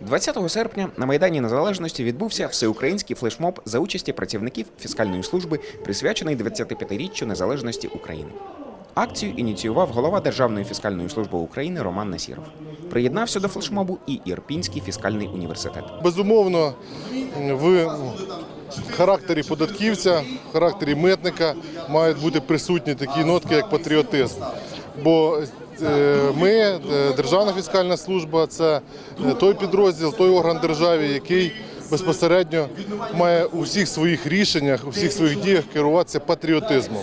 20 серпня на Майдані Незалежності відбувся всеукраїнський флешмоб за участі працівників фіскальної служби, присвячений 25-річчю незалежності України. Акцію ініціював голова Державної фіскальної служби України Роман Насіров. Приєднався до флешмобу і Ірпінський фіскальний університет. Безумовно, в характері податківця, в характері митника мають бути присутні такі нотки, як патріотизм. Бо ми, е, Державна фіскальна служба, це е, той підрозділ, той орган держави, який безпосередньо має у всіх своїх рішеннях, у всіх своїх діях керуватися патріотизмом.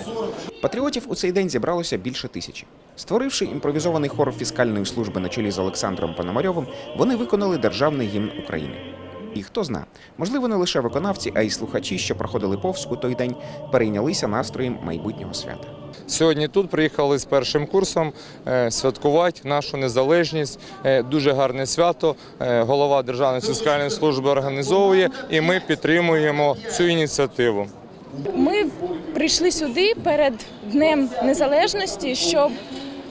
Патріотів у цей день зібралося більше тисячі. Створивши імпровізований хор фіскальної служби на чолі з Олександром Пономарьовим, вони виконали державний гімн України. І хто зна, можливо, не лише виконавці, а й слухачі, що проходили повз у той день, перейнялися настроєм майбутнього свята. Сьогодні тут приїхали з першим курсом е, святкувати нашу незалежність. Е, Дуже гарне свято. Е, Голова Державної фіскальної служби організовує, і ми підтримуємо цю ініціативу. Ми прийшли сюди перед Днем Незалежності, щоб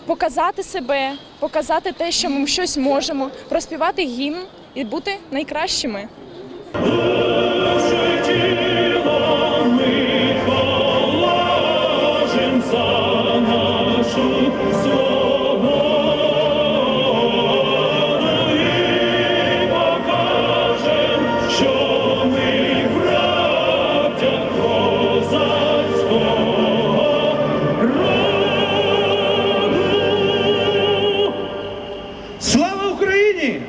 показати себе, показати те, що ми щось можемо, проспівати гімн і бути найкращими. Слава Україні!